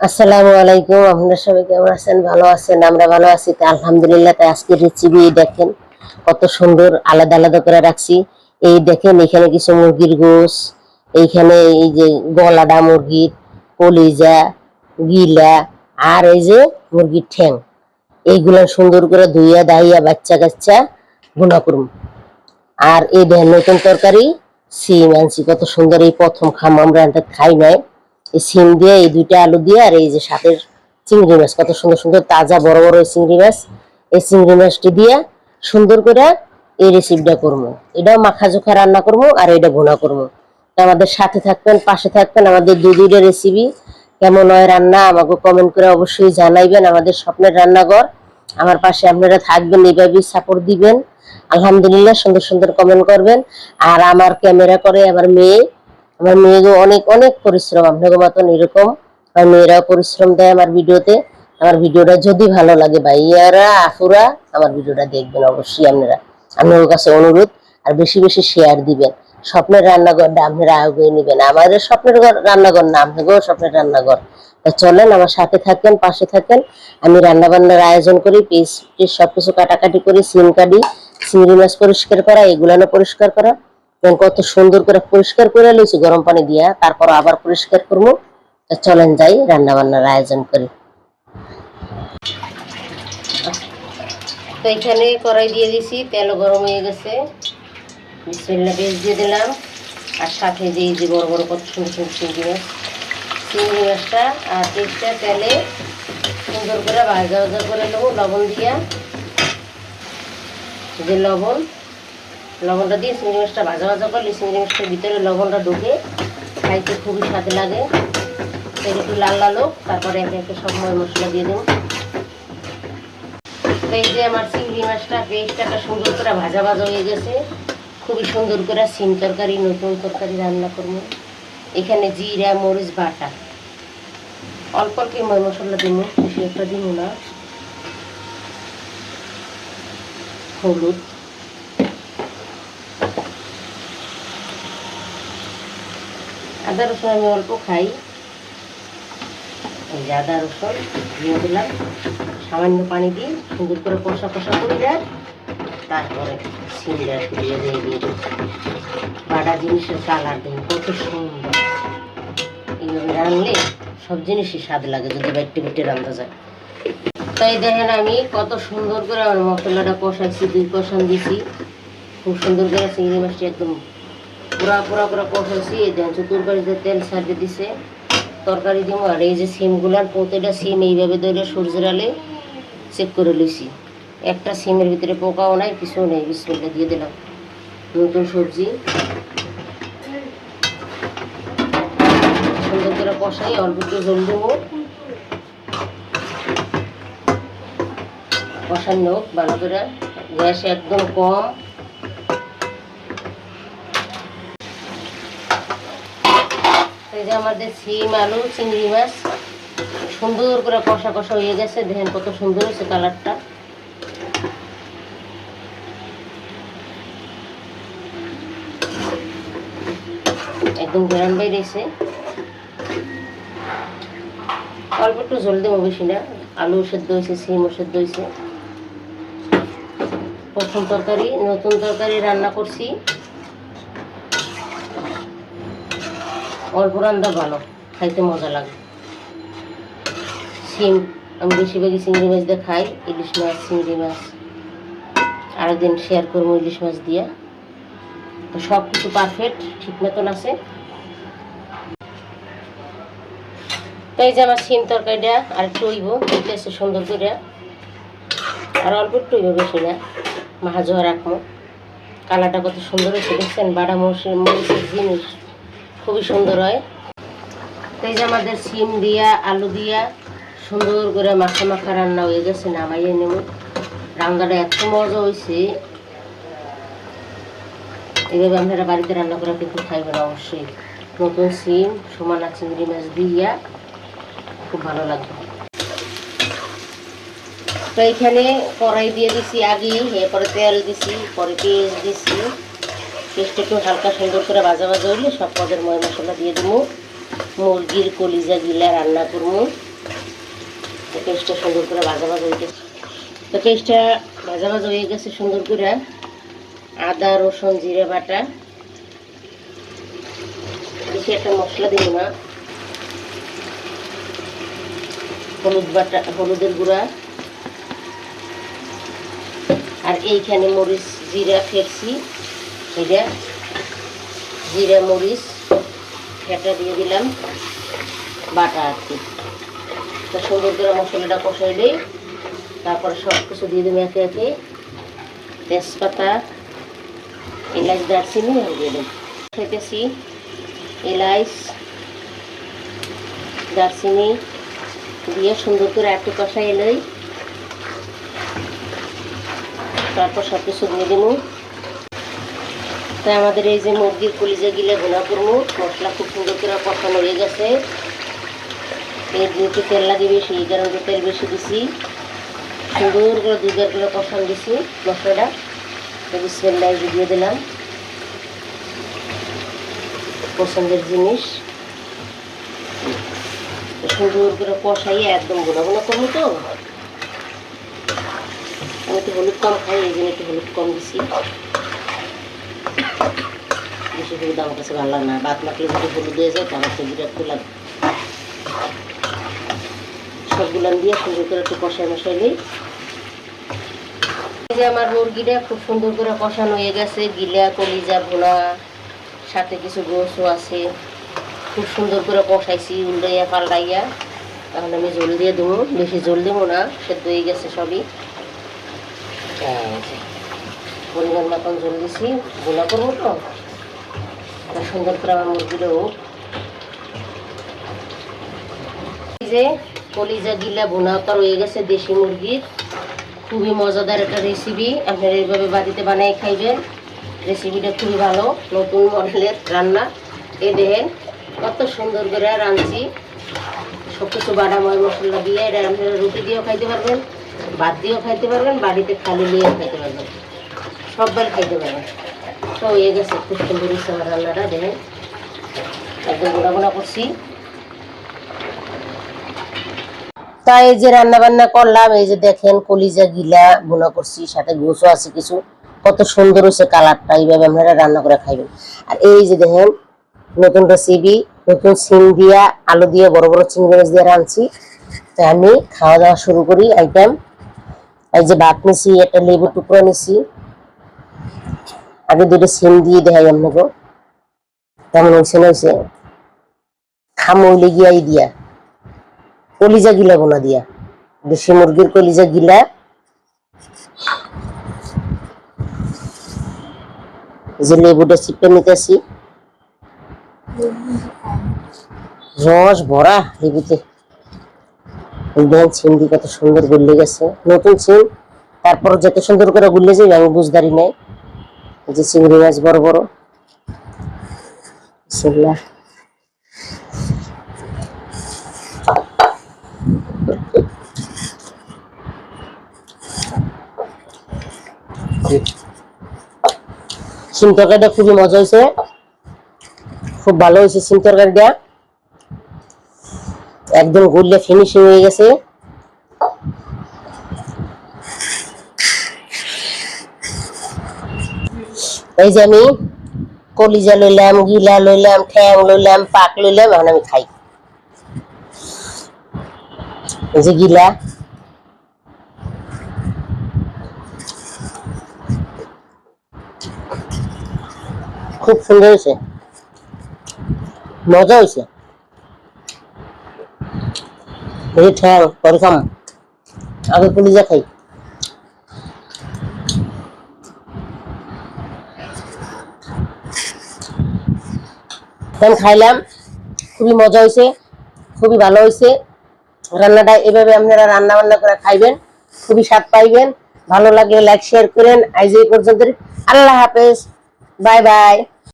আসসালামু আলাইকুম, আপনারা সবাই কেমন আছেন? ভালো আছেন? আমরা ভালো আছি। তো আলহামদুলিল্লাহ তাই আজকের রেসিপি দেখেন, কত সুন্দর আলাদা আলাদা করে রাখছি। এই দেখেন, এখানে কিছু মুরগির গোস এইখানে এই যে গলাডা মুরগির কলিজা, গিলা, আর এই যে মুরগির ঠ্যাং। এইগুলা সুন্দর করে ধুইয়া, দাইয়া, বাচ্চা কাচ্চা গুণা করুন আর এই দেখেন, নতুন তরকারি, সিম আনছি। কত সুন্দর এই প্রথম খাম আমরা খাই নাই। এই সিম দিয়ে এই দুইটা আলু দিয়ে আর এই যে সাথের চিংড়ি মাছ, কত সুন্দর সুন্দর তাজা বড় বড় চিংড়ি মাছ। এই চিংড়ি মাছটি দিয়ে সুন্দর করে এই রেসিপিটা করব। এটাও মাখা জোখা রান্না করব আর এটা ভুনা করব। আমাদের সাথে থাকবেন, পাশে থাকবেন আমাদের দু দুইটা রেসিপি কেমন হয় রান্না আমাকে কমেন্ট করে অবশ্যই জানাইবেন আমাদের স্বপ্নের রান্নাঘর। আমার পাশে আপনারা থাকবেন এইভাবেই সাপোর্ট দিবেন। আলহামদুলিল্লাহ সুন্দর সুন্দর কমেন্ট করবেন। আর আমার ক্যামেরা করে আমার মেয়ে আমার মেয়েরও অনেক অনেক পরিশ্রম। আপনাদের মতন এরকম। আমার মেয়েরাও পরিশ্রম দেয় আমার ভিডিওতে। আমার ভিডিওটা যদি ভালো লাগে ভাইয়ারা আফুরা আমার ভিডিওটা দেখবেন অবশ্যই আপনারা। আপনাদের কাছে অনুরোধ, আর বেশি বেশি শেয়ার দিবেন। স্বপ্নের রান্নাঘরটা আপনারা আগে নেবেন। আমাদের স্বপ্নের ঘর- রান্নাঘর না আপনাদেরও স্বপ্নের রান্নাঘর। তা চলেন, আমার সাথে থাকেন, পাশে থাকেন। আমি রান্না বান্নার আয়োজন করি পিস টিস সবকিছু কাটাকাটি করি, সিম কাটি চিংড়ি মাছ পরিষ্কার করা এগুলানো পরিষ্কার করা। কত সুন্দর করে পরিষ্কার করে লইছি গরম পানি দিয়া তারপর আবার পরিষ্কার করব। চলেন যাই রান্না বান্নার আয়োজন করি। এখানে কড়াই দিয়ে দিছি তেল গরম হয়ে গেছে। বিসমিল্লা পেস্ট দিয়ে দিলাম, আর সাথে দিয়ে যে বড় বড় কত সুন্দর সুন্দর চিংড়ি মাছ। চিংড়ি মাছটা আর পেস্টটা তেলে সুন্দর করে ভাজা ভাজা করে নেব, লবণ দিয়া। যে লবণ লবণটা দিয়ে চিংড়ি মাছটা ভাজা ভাজা করলে চিংড়ি মাছটার ভিতরে লবণটা ঢুকে খাইতে খুবই স্বাদ লাগে। তো একটু লাল লাল হোক, তারপরে একে একে সব ময় মশলা দিয়ে দেবো। এই যে আমার চিংড়ি মাছটা পেস্টটা সুন্দর করে ভাজা ভাজা হয়ে গেছে। খুবই সুন্দর করে সিম তরকারি, নতুন তরকারি রান্না করব। এখানে জিরা, মরিচ, বাটা। অল্প অল্প ময় মশলা দিব, বেশি একটা দিব না। হলুদ। আদা রসুন আমি অল্প খাই। এই যে আদা রসুন দিয়ে দিলাম। সামান্য পানি দিয়ে সুন্দর করে কষা কষা করে দেয় তারপরে একটু দিয়ে দিয়ে দিয়ে বাটা জিনিসের কালার দিন কত সুন্দর। এইভাবে রানলে সব জিনিসই স্বাদ লাগে যদি বাইটে বেটে রান্না যায়। তাই দেখেন আমি কত সুন্দর করে আমার মশলাটা কষাইছি, দুই কষান দিছি। খুব সুন্দর করে চিংড়ি মাছটি একদম পুরা পুরা পুরা কষাইছি এই দেখেন চতুর্বাড়িতে তেল সারবে দিছে, তরকারি দিব, আর এই যে সিমগুলার প্রতিটা সিম এইভাবে ধরে সূর্যের আলে চেক করে লইছি। একটা সিমের ভিতরে পোকাও নাই কিছু নেই বিসমিল্লা দিয়ে দিলাম। নতুন সবজি। সুন্দর করে কষাই, অল্প একটু জল দেবো। কষানো হোক, ভালো করে। গ্যাস একদম কম। এই যে আমাদের সিম আলু, চিংড়ি মাছ, সুন্দর করে কষা কষা হয়ে গেছে। দেখেন কত সুন্দর হয়েছে কালারটা। একদম গ্রাম বাইরেছে অল্প একটু জল দেবো বেশি না। আলু সেদ্ধ হয়েছে, সিমও সেদ্ধ হয়েছে। প্রথম তরকারি, নতুন তরকারি রান্না করছি। অল্প রান্না ভালো, খাইতে মজা লাগে। সিম আমি বেশিরভাগই চিংড়ি মাছ দিয়ে খাই, ইলিশ মাছ, চিংড়ি মাছ। আরেকদিন শেয়ার করব ইলিশ মাছ দিয়ে। তো সব কিছু পারফেক্ট ঠিক মতন আছে। তো এই যে আমার সিম তরকারিটা, আর একটু উইব আছে সুন্দর করে। আর অল্প একটু উইব বেশি না, মাহাজোয়া রাখব। কালারটা কত সুন্দর হয়েছে, দেখছেন? বাড়া মরিচের মরিচের জিনিস। খুবই সুন্দর হয়। তো এই যে আমাদের সিম দিয়া, আলু দিয়া সুন্দর করে মাখা মাখা রান্না হয়ে গেছে, নামাইয়ে নেব। রান্নাটা এত মজা হয়েছে এইভাবে আপনারা বাড়িতে রান্না করে কিন্তু খাইবেন অবশ্যই। নতুন সিম, সমানা চিংড়ি মাছ দিয়া খুব ভালো লাগবে। তো এখানে কড়াই দিয়ে দিছি আগে, এরপরে তেল দিছি, পরে পেঁয়াজ দিছি। পেস্ট একটু হালকা সুন্দর করে ভাজা ভাজা হইলে সব পদের ময় মশলা দিয়ে দেবো মুরগির কলিজা গিলা রান্না করব পেস্টটা সুন্দর করে ভাজা ভাজা হয়ে গেছে। তো পেস্টটা ভাজা ভাজা হয়ে গেছে সুন্দর করে। আদা, রসুন, জিরে, বাটা। বেশি একটা মশলা দিব না। হলুদ বাটা, হলুদের গুঁড়া। আর এইখানে মরিচ, জিরা ফেরছি। এটা জিরা মরিচ এটা দিয়ে দিলাম, বাটা আর কি। তো সুন্দর করে মশলাটা কষাইলেই তারপরে সব কিছু দিয়ে দেবো একে একে। তেজপাতা, এলাচ, দারচিনি দিয়ে দেবো খেতেছি, এলাচ, দারচিনি দিয়ে সুন্দর করে একটু কষাই এলেই তারপর সব কিছু দিয়ে দেবো তাই আমাদের এই যে মুরগির কলিজা গিলে ভুনা করব। মশলা খুব সুন্দর করে কষানো হয়ে গেছে। এর যেহেতু তেল লাগে বেশি, এই কারণে তেল বেশি দিছি। সুন্দর করে দুধের করে কষান দিছি মশলাটা। তো বিসমিল্লাহ দিয়ে দিলাম। পছন্দের জিনিস। সুন্দর করে কষাইয়ে একদমগুলো গুলো করব তো। আমি একটু হলুদ কম খাই, এই জন্য একটু হলুদ কম দিছি। বেশি সবগুলো মুরগিটা খুব সুন্দর করে কষানো হয়ে গেছে, গিলা, কলিজা, ভোনা, সাথে কিছু গোসও আছে। খুব সুন্দর করে কষাইছি, উল্টাইয়া, পাল্টাইয়া। তাহলে আমি জল দিয়ে দেবো। বেশি জল দেবো না, সেদ্ধ হয়ে গেছে সবই। পরিমাণ মতন জল দিছি ভোনা করব তো। সুন্দর করে আমার মুরগিটা হোক যে কলিজা গিলা ভুনা করা হয়ে গেছে দেশি মুরগির। খুবই মজাদার একটা রেসিপি আপনারা এইভাবে বাড়িতে বানিয়ে খাইবেন। রেসিপিটা খুবই ভালো, নতুন মডেলের রান্না। এ দেখেন, কত সুন্দর করে রাঁধছি। সব কিছু বাটা ময় মশলা দিয়ে, এটা আপনারা রুটি দিয়েও খাইতে পারবেন, ভাত দিয়েও খাইতে পারবেন, বাড়িতে খালি নিয়েও খাইতে পারবেন। সববার খাইতে পারবেন তো হয়ে গেছে খুব সুন্দর আমার রান্নাটা দেখেন একদম গোড়া করছি। তাই এই যে রান্না বান্না করলাম, এই যে দেখেন কলিজা গিলা বোনা করছি, সাথে গোসও আছে কিছু। কত সুন্দর হয়েছে কালারটা, এইভাবে আপনারা রান্না করে খাইবেন। আর এই যে দেখেন, নতুন রেসিপি নতুন সিম দিয়া আলু দিয়ে বড় বড় চিংড়ি মাছ দিয়ে রাঁধছি। তো আমি খাওয়া দাওয়া শুরু করি আইটেম এই যে ভাত নিছি, একটা লেবু টুকরো নিছি। আগে দুটো সিম দিয়ে দেখাই আপনাকে কেমন হয়েছে না হয়েছে খামইলে গিয়াই দিয়া। কলিজা গিলা বোনা দিয়া। দেশি মুরগির কলিজা গিলা। যে লেবুটা চিপে নিতেছি। রস ভরা লেবুতে। দেখেন চিংড়ি কত সুন্দর গুল্লে গেছে। নতুন চিং তারপর যত সুন্দর করে গুললে যাবে আমি বুঝদারি নাই। এই যে চিংড়ি মাছ বড় বড়। বিসমিল্লাহ। সিম তরকারিটা খুবই মজা হয়েছে। খুব ভালো হয়েছে সিম তরকারিটা। একদম গুললে ফিনিশিং হয়ে গেছে। এই যে আমি কলিজা লইলাম, গিলা লইলাম, ঠ্যাং লইলাম, পাক লইলাম, এখন আমি খাই। এই যে গিলা। খুব সুন্দর হয়েছে। মজা হয়েছে। এই ঠ্যাং পরে খাম আগে কলিজা খাই। এখন খাইলাম। খুবই মজা হয়েছে খুবই ভালো হয়েছে রান্নাটা এভাবে আপনারা রান্না বান্না করে খাইবেন, খুবই স্বাদ পাইবেন। ভালো লাগলে লাইক শেয়ার করেন। আজ এই পর্যন্ত আল্লাহ হাফেজ। Bye bye.